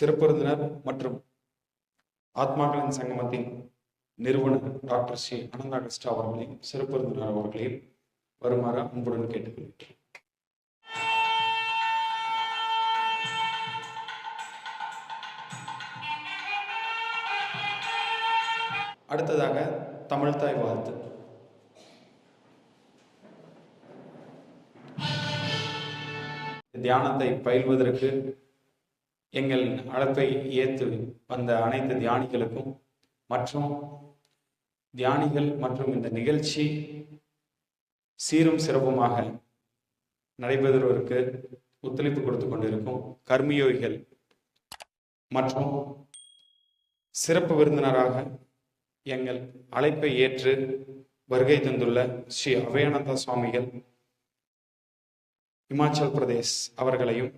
சிறப்பருந்தினர் மற்றும் ஆத்மாக்களின் சங்கமத்தின் நிறுவனர் டாக்டர் ஸ்ரீ அனந்தா கிருஷ்ணா அவர்களையும் சிறப்பருந்தினர் அவர்களையும் வருமாறு அன்புடன் கேட்டுக்கொள்கிறேன். அடுத்ததாக தமிழ்தாய் வாழ்த்து. தியானத்தை பயில்வதற்கு எங்கள் அழைப்பை ஏற்று வந்த அனைத்து தியானிகளுக்கும் மற்றும் தியானிகள் மற்றும் இந்த நிகழ்ச்சி சீரும் சிறப்புமாக நடைபெறுவதற்கு ஒத்துழைப்பு கொடுத்து கொண்டிருக்கும் கர்மியோகிகள் மற்றும் சிறப்பு விருந்தினராக எங்கள் அழைப்பை ஏற்று வருகை தந்துள்ள ஸ்ரீ அபயானந்தா சுவாமிகள் இமாச்சல் பிரதேஷ் அவர்களையும்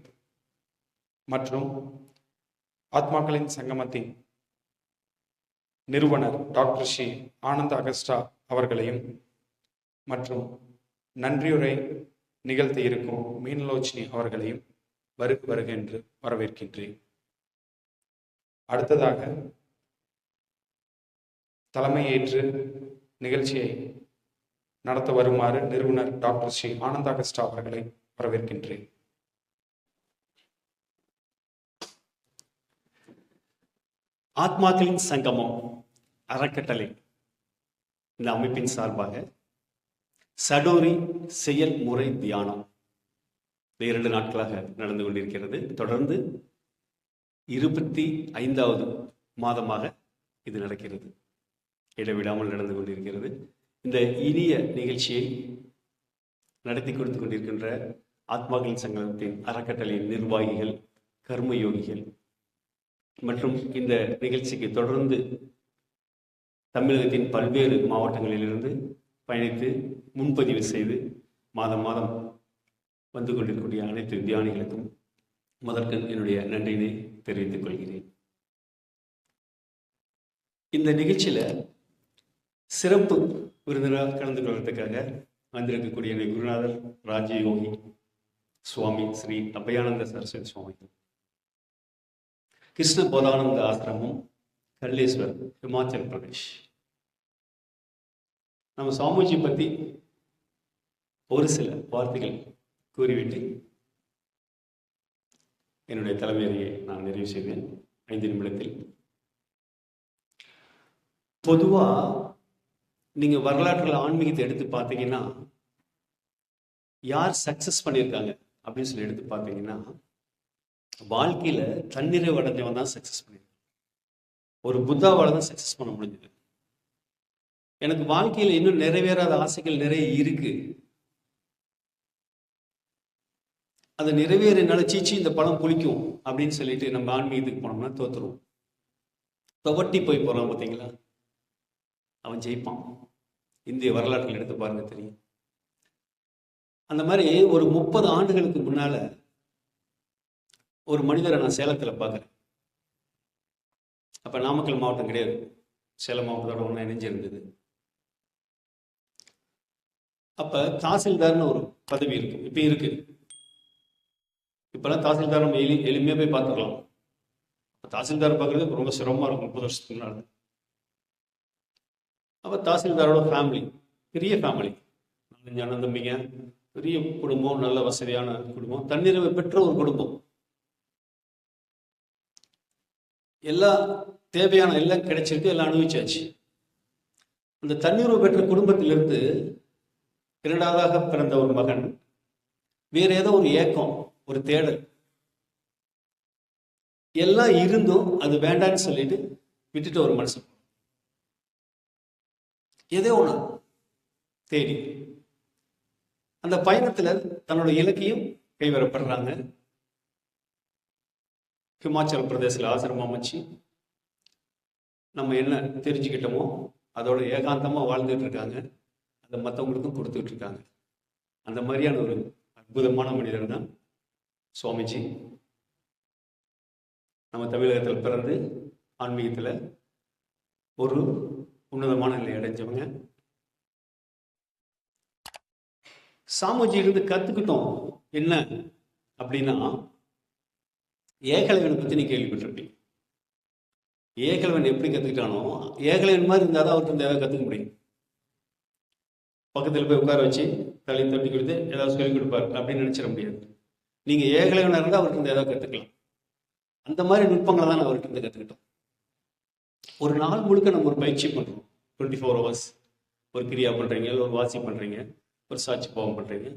மற்றும் ஆத்மாக்களின் சங்கமத்தின் நிறுவனர் டாக்டர் ஸ்ரீ ஆனந்த் அகஸ்டா அவர்களையும் மற்றும் நன்றியுரை நிகழ்த்தி இருக்கும் மீனலோச்சினி அவர்களையும் வருக வருக என்று வரவேற்கின்றேன். அடுத்ததாக தலைமையேற்று நிகழ்ச்சியை நடத்த வருமாறு நிறுவனர் டாக்டர் ஸ்ரீ ஆனந்த் அகஸ்டா அவர்களை வரவேற்கின்றேன். ஆத்மாக்களின் சங்கமம் அறக்கட்டளை. இந்த அமைப்பின் சார்பாக சடோரி செயல்முறை தியானம் இந்த இரண்டு நாட்களாக நடந்து கொண்டிருக்கிறது. தொடர்ந்து இருபத்தி ஐந்தாவது மாதமாக இது நடக்கிறது. இடைவிடாமல் நடந்து கொண்டிருக்கிறது. இந்த இனிய நிகழ்ச்சியை நடத்தி கொடுத்து கொண்டிருக்கின்ற ஆத்மாக்களின் சங்கத்தின் அறக்கட்டளையின் நிர்வாகிகள் கர்மயோகிகள் மற்றும் இந்த நிகழ்ச்சிக்கு தொடர்ந்து தமிழகத்தின் பல்வேறு மாவட்டங்களிலிருந்து பயணித்து முன்பதிவு செய்து மாதம் மாதம் வந்து கொண்டிருக்கக்கூடிய அனைத்து தியானிகளுக்கும் முதற்கண் என்னுடைய நன்றியினை தெரிவித்துக் கொள்கிறேன். இந்த நிகழ்ச்சியில சிறப்பு விருந்தினராக கலந்து கொள்வதற்காக வந்திருக்கக்கூடிய குருநாதர் ராஜயோகி சுவாமி ஸ்ரீ அபயானந்த சரஸ்வதி சுவாமி. கிருஷ்ண போதானந்த ஆசிரமம் கல்லேஸ்வர் ஹிமாச்சல் பிரதேஷ். நம்ம சுவாமிஜி பற்றி ஒரு சில வார்த்தைகள் கூறிவிட்டு என்னுடைய தலைமையை நான் நிறைவு செய்வேன். ஐந்து நிமிடத்தில். பொதுவாக நீங்கள் வரலாற்றில் ஆன்மீகத்தை எடுத்து பார்த்தீங்கன்னா யார் சக்ஸஸ் பண்ணியிருக்காங்க அப்படின்னு சொல்லி எடுத்து பார்த்தீங்கன்னா வாழ்க்கையில தன்னிறைவு அடைஞ்சவன் தான் சக்சஸ் பண்ணியிருக்கான். ஒரு புத்தாவால் தான் சக்சஸ் பண்ண முடிஞ்சது. எனக்கு வாழ்க்கையில் இன்னும் நிறைவேறாத ஆசைகள் நிறைய இருக்கு. அது நிறைவேறினால சீச்சி இந்த பழம் புளிக்கும் அப்படின்னு சொல்லிட்டு நம்ம ஆன்மீகத்துக்கு போனோம்னா தோத்துருவோம். துவட்டி போய் போறான் பார்த்தீங்களா? அவன் ஜெயிப்பான். இந்திய வரலாற்றில் எடுத்து பாருங்க தெரியும். அந்த மாதிரி ஒரு முப்பது ஆண்டுகளுக்கு முன்னால ஒரு மனிதரை நான் சேலத்தில் பார்க்குறேன். அப்போ நாமக்கல் மாவட்டம் கிடையாது. சேலம் மாவட்டத்தோட ஒன்றா இணைஞ்சிருந்தது அப்போ தாசில்தார்னு ஒரு பதவி இருக்கு. இப்போ இருக்கு. இப்போலாம் தாசில்தார் நம்ம எளி எளிமையாக போய் பார்த்துக்கலாம். அப்போ தாசில்தார் பார்க்குறது ரொம்ப சிரமமாக இருக்கும் முப்பது வருஷத்துக்கு முன்னாடி. அப்போ தாசில்தாரோட ஃபேமிலி பெரிய ஃபேமிலி நாலஞ்சு அண்ணன் தம்பிங்க பெரிய குடும்பம் நல்ல வசதியான குடும்பம். தன்னிறைவு பெற்ற ஒரு குடும்பம். எல்லா தேவையான எல்லாம் கிடைச்சிருக்கு எல்லாம் அனுபவிச்சாச்சு. அந்த தன்னிறைவு பெற்ற குடும்பத்திலிருந்து இரண்டாவதாக பிறந்த ஒரு மகன் வேற ஏதோ ஒரு ஏக்கம் ஒரு தேடல். எல்லாம் இருந்தும் அது வேண்டான்னு சொல்லிட்டு விட்டுட்டு ஒரு மனுஷன் ஏதோ ஒண்ணு தேடி. அந்த பயணத்துல தன்னோட இலக்கையும் கைவரப்படுறாங்க. ஹிமாச்சல் பிரதேசில் ஆசிரமம் அமைச்சு நம்ம என்ன தெரிஞ்சுக்கிட்டோமோ அதோட ஏகாந்தமாக வாழ்ந்துட்டு இருக்காங்க. அதை மற்றவங்களுக்கும் கொடுத்துட்டு இருக்காங்க. அந்த மாதிரியான ஒரு அற்புதமான மனிதர் தான் சுவாமிஜி. நம்ம தமிழகத்தில் பிறந்து ஆன்மீகத்தில் ஒரு உன்னதமான நிலை அடைஞ்சவங்க. சாமிஜி இருந்து கற்றுக்கிட்டோம் என்ன அப்படின்னா ஏகலைவனை பற்றி நீ கேள்விப்பட்டிருப்பீங்க ஏகலைவன் எப்படி கற்றுக்கிட்டானோ ஏகலைவன் மாதிரி இருந்தால் தான் அவருக்கு தேவை கற்றுக்க முடியும். பக்கத்தில் போய் உட்கார வச்சு தலையும் தட்டி கொடுத்து ஏதாவது சொல்லிக் கொடுப்பார் அப்படின்னு நினச்சிட முடியாது. நீங்கள் ஏகலைவனாக இருந்தால் அவருக்கு இந்த ஏதாவது கற்றுக்கலாம் அந்த மாதிரி நுட்பங்களை தான் அவர்கிட்ட இருந்து கற்றுக்கிட்டோம் ஒரு நாள் முழுக்க நம்ம ஒரு பயிற்சி பண்ணுறோம் டுவெண்ட்டி ஃபோர் ஹவர்ஸ் ஒரு கிரியா பண்ணுறீங்க இல்லை ஒரு வாசி பண்ணுறீங்க ஒரு சாட்சி பாவம் பண்ணுறீங்க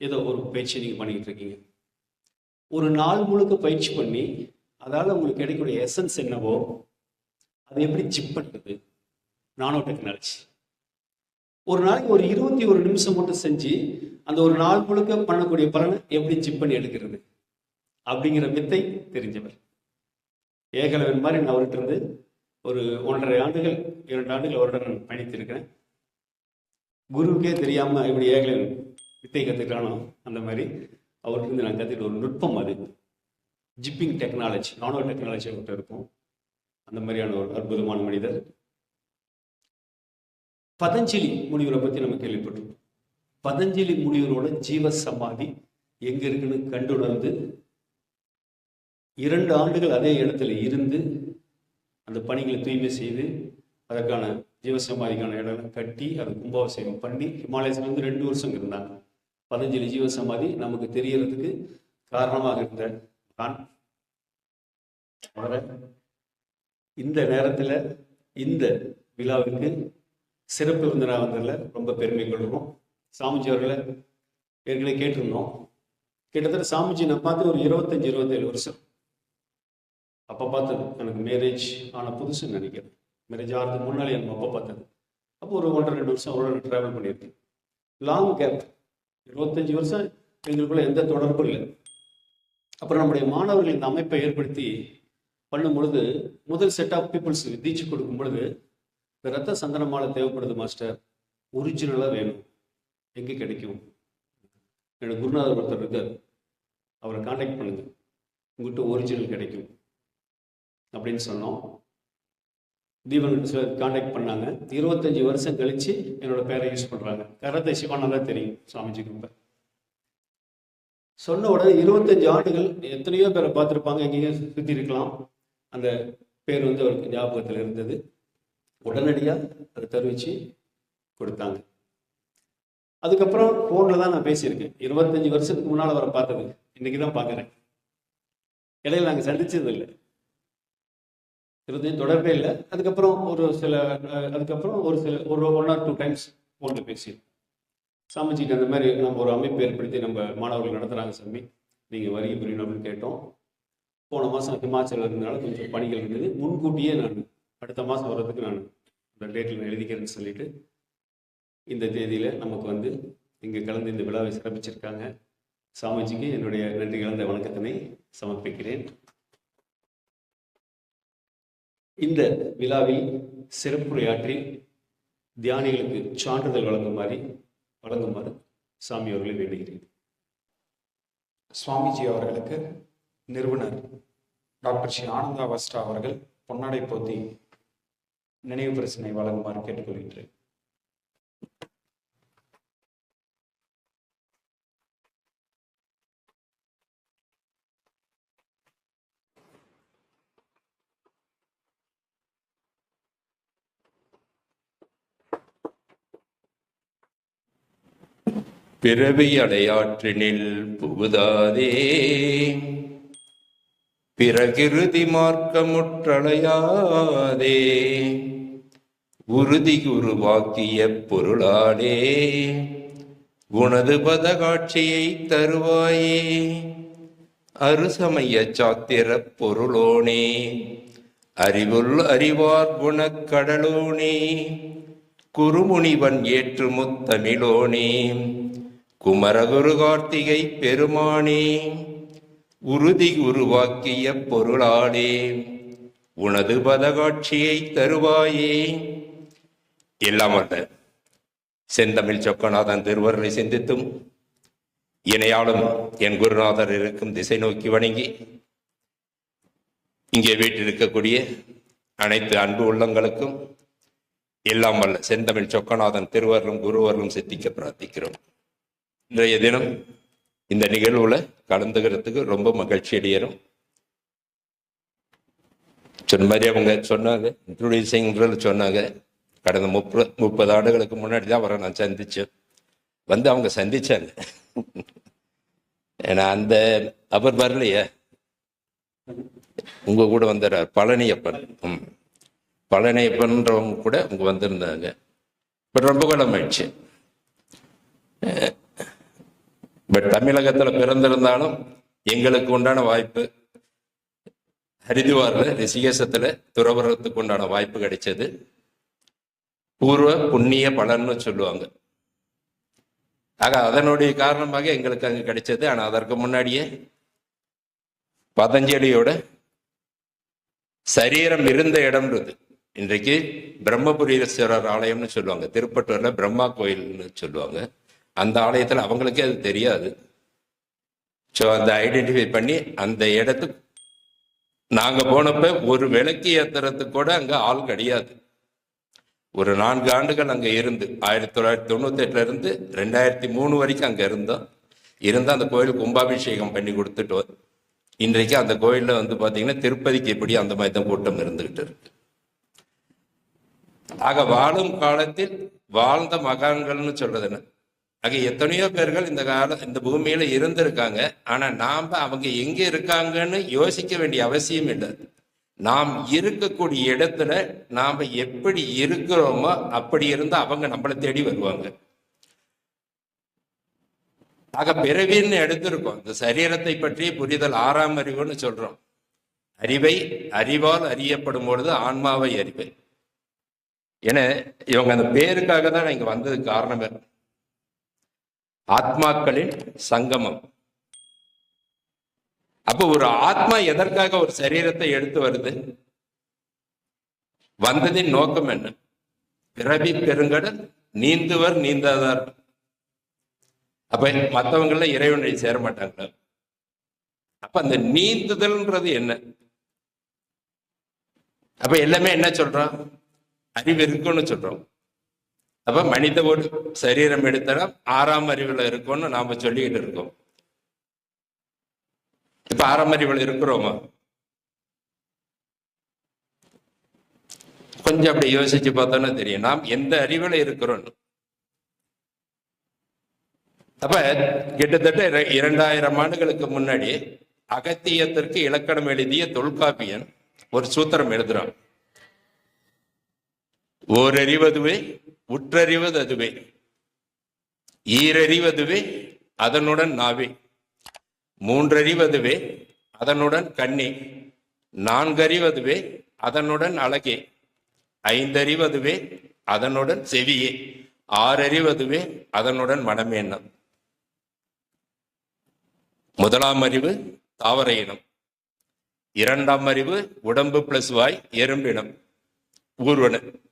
ஏதோ ஒரு பயிற்சி நீங்கள் பண்ணிக்கிட்டு இருக்கீங்க. ஒரு நாள் முழுக்க பயிற்சி பண்ணி அதால் உங்களுக்கு கிடைக்கக்கூடிய எசன்ஸ் என்னவோ அதை எப்படி ஜிப் பண்ணுறது நானோ டெக்னாலஜி ஒரு நாளைக்கு ஒரு இருபத்தி ஒரு நிமிஷம் மட்டும் செஞ்சு அந்த ஒரு நாள் முழுக்க பண்ணக்கூடிய பலனை எப்படி ஜிப் பண்ணி எடுக்கிறது? அப்படிங்கிற வித்தை தெரிஞ்சவர். ஏகலவன் மாதிரி நான் அவர்கிட்ட இருந்து ஒரு ஒன்றரை ஆண்டுகள் இரண்டு ஆண்டுகள் அவருடன் நான் பயணித்திருக்கிறேன். குருவுக்கே தெரியாமல் இப்படி ஏகலவன் வித்தை கற்றுக்கிறானோ அந்த மாதிரி அவர்கிட்ட நான் கற்றுக்கிட்ட ஒரு நுட்பம் அது. ஜிப்பிங் டெக்னாலஜி நானோ டெக்னாலஜி அவர்கிட்ட இருக்கும். அந்த மாதிரியான ஒரு அற்புதமான மனிதர். பதஞ்சலி முனிவரை பற்றி நம்ம கேள்விப்பட்டிருக்கோம் பதஞ்சலி முனிவரோட ஜீவ சமாதி எங்க இருக்குன்னு கண்டுணர்ந்து இரண்டு ஆண்டுகள் அதே இடத்துல இருந்து அந்த பணிகளை தூய்மை செய்து அதற்கான ஜீவசமாதிக்கான இடம் கட்டி அதை கும்பாபிஷேகம் பண்ணி ஹிமாலயஸ்ல வந்து ரெண்டு வருஷம் இருந்தாங்க. பதஞ்சலி ஜீவசமாதி நமக்கு தெரியறதுக்கு காரணமாக இருந்த நான். இந்த நேரத்தில் இந்த விழாவுக்கு சிறப்பு விருந்தினா வந்ததில் ரொம்ப பெருமை கொள்கிறோம். சாமிஜி அவர்களை ஏற்கனவே கேட்டிருந்தோம். கிட்டத்தட்ட சாமிஜி நான் பார்த்து ஒரு இருபத்தஞ்சி இருபத்தேழு வருஷம். அப்போ பார்த்தது எனக்கு மேரேஜ் ஆன புதுசுன்னு நினைக்கிறேன். மேரேஜ் ஆகிறதுக்கு முன்னாடி நம்ம அப்போ பார்த்தது. அப்போ ஒரு ஒன்றரை ரெண்டு வருஷம் அவரோட ட்ராவல் பண்ணியிருக்கேன். லாங் கேப் இருபத்தஞ்சி வருஷம் எங்களுக்குள்ள எந்த தொடர்பும் இல்லை. அப்புறம் நம்முடைய மாணவர்கள் இந்த அமைப்பை ஏற்படுத்தி பண்ணும் பொழுது முதல் செட் ஆஃப் பீப்புள்ஸ் தீட்சி கொடுக்கும் பொழுது இந்த ரத்த சந்தன மாலை தேவைப்படுது மாஸ்டர் ஒரிஜினலாக வேணும். எங்கே கிடைக்கும்? என்னோட குருநாதர் ஒருத்தர் இருக்கார். அவரை காண்டாக்ட் பண்ணுங்க உங்கள்கிட்ட ஒரிஜினல் கிடைக்கும். அப்படின்னு சொன்னோம். தீபன் சிலர் காண்டாக்ட் பண்ணாங்க. இருபத்தஞ்சி வருஷம் கழிச்சு என்னோட பேரை யூஸ் பண்ணுறாங்க கரத்தை சிவானா தான் தெரியும் சுவாமிஜிக்கு ரொம்ப சொன்ன உடனே இருபத்தஞ்சு ஆண்டுகள் எத்தனையோ பேரை பார்த்துருப்பாங்க எங்கேயோ சுற்றி இருக்கலாம். அந்த பேர் வந்து அவருக்கு ஞாபகத்தில் இருந்தது. உடனடியாக அதை தெரிவித்து கொடுத்தாங்க. அதுக்கப்புறம் ஃபோனில் தான் நான் பேசியிருக்கேன். இருபத்தஞ்சி வருஷத்துக்கு முன்னால் அவரை பார்த்தது. இன்னைக்கு தான் பார்க்குறேன். இடையில நாங்கள் சந்திச்சது இருந்து தொடர்பே இல்லை. அதுக்கப்புறம் ஒரு சில அதுக்கப்புறம் ஒரு சில ஒரு ஒன் ஆர் டூ டைம்ஸ் ஃபோனில் பேசியிருக்கோம் சாமிஜிக்கு அந்த மாதிரி நம்ம ஒரு அமைப்பு ஏற்படுத்தி நம்ம மாணவர்கள் நடத்துகிறாங்க சாமி. நீங்கள் வருகை புரியணும் அப்படின்னு கேட்டோம். போன மாதம் ஹிமாச்சல் இருந்தனால கொஞ்சம் பணிகள் இருந்தது. முன்கூட்டியே நான் அடுத்த மாதம் வர்றதுக்கு நான் அந்த டேட்டில் நான் எழுதிக்கிறேன்னு சொல்லிட்டு இந்த தேதியில் நமக்கு வந்து இங்கே கலந்து இந்த விழாவை சிறப்பிச்சிருக்காங்க. சாமிஜிக்கு என்னுடைய நன்றி கலந்த வணக்கத்தினை சமர்ப்பிக்கிறேன். இந்த விழாவில் சிறப்புரையாற்றி தியானிகளுக்கு சான்றிதழ் வழங்குமாறு வழங்குமாறு சாமி அவர்களை வேண்டுகிறேன். சுவாமிஜி அவர்களுக்கு நிறுவனர் டாக்டர் ஸ்ரீ ஆனந்தா வஸ்டா அவர்கள் பொன்னாடை போத்தி நினைவு பிரச்சனை வழங்குமாறு கேட்டுக்கொள்கின்றேன். பிறவி அடையாற்றினில் புகுதாதே. பிறகிருதி மார்க்கமுற்றலையாதே. உறுதி உருவாக்கிய பொருளாடே உனது பதகாட்சியை தருவாயே. அருசமய சாத்திர பொருளோனே. அறிவுள் அறிவார் குணக்கடலோனே குறுமுனிவன் ஏற்றுமுத்தமிழோனே. குமரகுரு கார்த்திகை பெருமானே உறுதி உருவாக்கிய பொருளாளே உனது பதகாட்சியை தருவாயே. எல்லாம் அல்ல செந்தமிழ் சொக்கநாதன் திருவருளை சிந்தித்தும் இணையாலும் என் குருநாதர் இருக்கும் திசை நோக்கி வணங்கி இங்கே வீட்டில் இருக்கக்கூடிய அனைத்து அன்பு உள்ளங்களுக்கும் எல்லாம் வல்ல செந்தமிழ் சொக்கநாதன் திருவருளும் குருவருளும் சித்திக்க பிரார்த்திக்கிறோம். இன்றைய தினம் இந்த நிகழ்வுல கலந்துக்கிறதுக்கு ரொம்ப மகிழ்ச்சி அடையிறோம். சொன்ன மாதிரி அவங்க சொன்னாங்க இன்ட்ரோடியூசிங்ல சொன்னாங்க. கடந்த முப்பது முப்பது ஆண்டுகளுக்கு முன்னாடி தான் அவரை நான் சந்திச்சேன். வந்து அவங்க சந்திச்சாங்க. ஏன்னா அந்த அவர் வரலையே. உங்க கூட வந்துடுறார் பழனியப்பன். ம். பழனியப்பன்றவங்க கூட அவங்க வந்திருந்தாங்க. இப்போ ரொம்ப காலம் ஆயிடுச்சு பட் தமிழகத்துல பிறந்திருந்தாலும் எங்களுக்கு உண்டான வாய்ப்பு ஹரிதுவாரில் ரிஷிகேசத்தில் துறவரத்துக்கு உண்டான வாய்ப்பு கிடைச்சது. பூர்வ புண்ணிய பலன்னு சொல்லுவாங்க. ஆக அதனுடைய காரணமாக எங்களுக்கு அங்கே கிடைச்சது. ஆனா அதற்கு முன்னாடியே பதஞ்சலியோட சரீரம் இருந்த இடம்ன்றது இன்றைக்கு பிரம்மபுரீஸ்வரர் ஆலயம்னு சொல்லுவாங்க. திருப்பட்டூர்ல பிரம்மா கோயில்னு சொல்லுவாங்க. அந்த ஆலயத்தில் அவங்களுக்கே அது தெரியாது. ஸோ அந்த ஐடென்டிஃபை பண்ணி அந்த இடத்துக்கு நாங்க போனப்ப ஒரு விளக்கு ஏத்துறதுக்கு கூட அங்கே ஆள் கிடையாது. ஒரு நான்கு ஆண்டுகள் அங்கே இருந்து ஆயிரத்தி தொள்ளாயிரத்தி தொண்ணூத்தி இருந்து ரெண்டாயிரத்தி மூணு வரைக்கும் அங்கே இருந்தோம். இருந்து அந்த கோயில் கும்பாபிஷேகம் பண்ணி கொடுத்துட்டு இன்றைக்கு அந்த கோயிலில் வந்து பார்த்தீங்கன்னா திருப்பதிக்கு எப்படி அந்த மாதிரி தான் கூட்டம் இருந்துகிட்டு இருக்கு. ஆக வாழும் காலத்தில் வாழ்ந்த மகான்கள்னு சொல்றதுன்னா ஆக எத்தனையோ பேர்கள் இந்த கால இந்த பூமியில இருந்திருக்காங்க. ஆனா நாம அவங்க எங்க இருக்காங்கன்னு யோசிக்க வேண்டிய அவசியம் இல்லை. நாம் இருக்கக்கூடிய இடத்துல நாம எப்படி இருக்கிறோமோ அப்படி இருந்தா அவங்க நம்மளை தேடி வருவாங்க. ஆக பிறவின்னு எடுத்திருக்கோம். இந்த சரீரத்தை பற்றி புரிதல் ஆறாம் அறிவுன்னு சொல்றோம். அறிவை அறிவால் அறியப்படும் பொழுது ஆன்மாவை அறிவை. என இவங்க அந்த பேருக்காக தான் இங்க வந்ததுக்கு காரணமே. ஆத்மாக்களின் சங்கமம். அப்ப ஒரு ஆத்மா எதற்காக ஒரு சரீரத்தை எடுத்து வருது? வந்ததின் நோக்கம் என்ன? பிறவி பெருங்கடல் நீந்துவர் நீந்தாதார். அப்ப மற்றவங்கள இறைவனை சேர மாட்டாங்களா? அப்ப அந்த நீந்துதல்ன்றது என்ன? அப்ப எல்லாமே என்ன சொல்றோம்? அறிவு இருக்குன்னு சொல்றோம். அப்ப மனித ஒரு சரீரம் எடுத்தனா ஆறாம் அறிவுல இருக்கும்னு நாம சொல்லிக்கிட்டு இருக்கோம். இப்ப ஆறாம் அறிவுல இருக்கிறோமா? கொஞ்சம் அப்படி யோசிச்சு பார்த்தோன்னா தெரியும். நாம் எந்த அறிவுல இருக்கிறோம்? அப்ப கிட்டத்தட்ட இரண்டாயிரம் ஆண்டுகளுக்கு முன்னாடி அகத்தியத்திற்கு இலக்கணம் எழுதிய தொல்காப்பியன் ஒரு சூத்திரம் எழுதுறான். ஓரறிவதுவே உற்றறிவது அதுவே ஈரறிவதுவே அதனுடன் நாவே. மூன்றறிவதுவே அதனுடன் கண்ணே. நான்கறிவதுவே அதனுடன் அழகே. ஐந்தறிவதுவே அதனுடன் செவியே. ஆறறிவதுவே அதனுடன் மனமேனம் முதலாம் அறிவு தாவர இனம் இரண்டாம் அறிவு உடம்பு பிளஸ் வாய் எறும்பினம். ஊர்வன.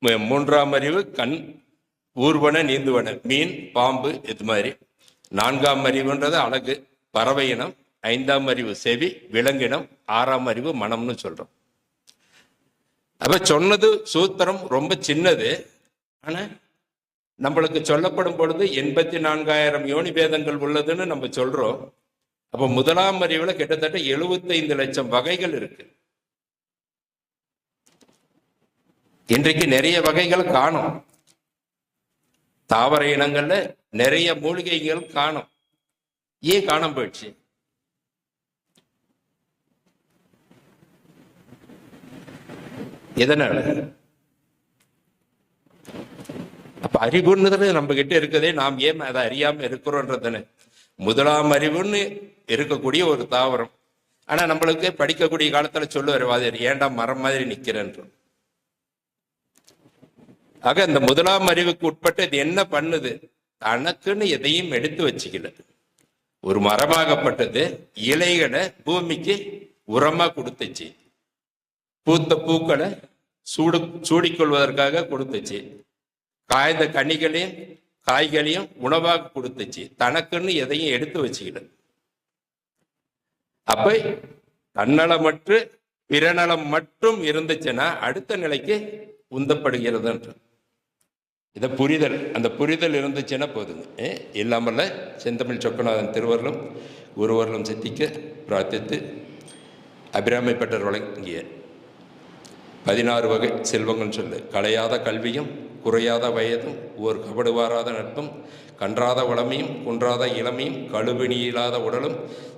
மூன்றாம் அறிவு கண் ஊர்வன நீந்துவன மீன் பாம்பு இது மாதிரி. நான்காம் அறிவுன்றது அழகு பறவை இனம். ஐந்தாம் அறிவு செவி விலங்கினம். ஆறாம் அறிவு மனம்னு சொல்றோம். அப்ப சொன்னது சூத்திரம் ரொம்ப சின்னது. ஆனா நம்மளுக்கு சொல்லப்படும் பொழுது எண்பத்தி நான்காயிரம் யோனி பேதங்கள் உள்ளதுன்னு நம்ம சொல்றோம். அப்ப முதலாம் அறிவுல கிட்டத்தட்ட 75 லட்சம் வகைகள் இருக்கு. இன்றைக்கு நிறைய வகைகள் காணும். தாவர இனங்கள்ல நிறைய மூலிகைகள் காணும். ஏன் காணாம போயிடுச்சு? எதனால? அப்ப அறிவுன்றது நம்ம கிட்ட இருக்கதே நாம் ஏன் அதை அறியாம இருக்கிறோன்றதுன்னு முதலாம் அறிவுன்னு இருக்கக்கூடிய ஒரு தாவரம். ஆனா நம்மளுக்கு படிக்கக்கூடிய காலத்துல சொல்லுவார் வாதியார் ஏன்டா மரம் மாதிரி நிக்கிறேன்ற ஆக இந்த முதலாம் அறிவுக்கு உட்பட்டு இது என்ன பண்ணுது? தனக்குன்னு எதையும் எடுத்து வச்சுக்கல ஒரு மரமாகப்பட்டது இலைகளை பூமிக்கு உரமா கொடுத்துச்சு. பூத்த பூக்களை சூடு சூடிக்கொள்வதற்காக கொடுத்துச்சு. காய்ந்த கனிகளையும் காய்களையும் உணவாக கொடுத்துச்சு. தனக்குன்னு எதையும் எடுத்து வச்சுக்கல அப்ப தன்னலமற்று பிறநலம் மட்டும் இருந்துச்சுன்னா அடுத்த நிலைக்கு உந்தப்படுகிறதுன்றது. இதை புரிதல் அந்த புரிதல் இருந்துச்சுன்னா போதுங்க. இல்லாமல் செந்தமிழ் சொக்கநாதன் திருவருளும் ஒருவர்களும் சித்திக்க பிரார்த்தித்து அபிராமி வழங்கிய பதினாறு வகை செல்வங்கள் சொல்லு. கலையாத கல்வியும் குறையாத வயதும் ஓர் கபடுவாராத நட்பும் கன்றாத வளமையும் குன்றாத இளமையும் கழுவினியில்லாத உடலும்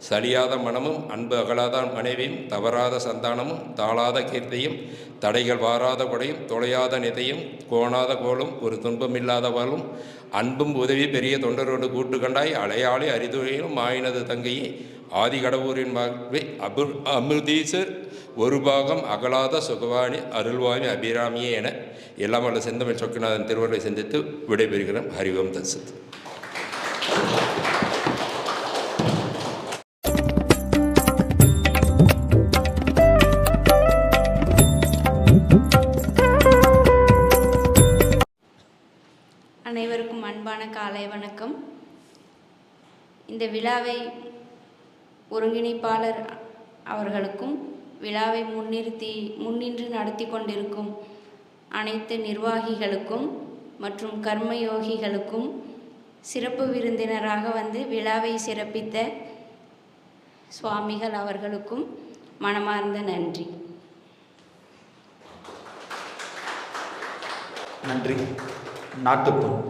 சலியாத மனமும் அன்பு அகலாத மனைவியும் தவறாத சந்தானமும் தாளாத கீர்த்தியும் தடைகள் வாராத கொடையும் தொலையாத நிதையும் கோணாத கோலும் ஒரு துன்பமில்லாத வாழும் அன்பும் உதவி பெரிய தொண்டரோடு கூட்டு கண்டாய் அலையாளி அரிதுரையிலும் மாயினது தங்கையே ஆதி கடவுரின் மகவி அபு அமிர்தீசர் ஒரு பாகம் அகலாத சுகவாணி அருள்வாமி அபிராமியே என எல்லாம் வல்ல செந்தமிழ் சொக்கநாதன் திருவருளை சிந்தித்து விடைபெறுகிறோம் ஹரிவம் தசத்து காலை வணக்கம் இந்த விழாவை ஒருங்கிணைப்பாளர் அவர்களுக்கும் விழாவை முன்னிறுத்தி முன்னின்று நடத்தி கொண்டிருக்கும் அனைத்து நிர்வாகிகளுக்கும் மற்றும் கர்மயோகிகளுக்கும் சிறப்பு விருந்தினராக வந்து விழாவை சிறப்பித்த சுவாமிகள் அவர்களுக்கும் மனமார்ந்த நன்றி. நன்றி. நாட்டுப்பண்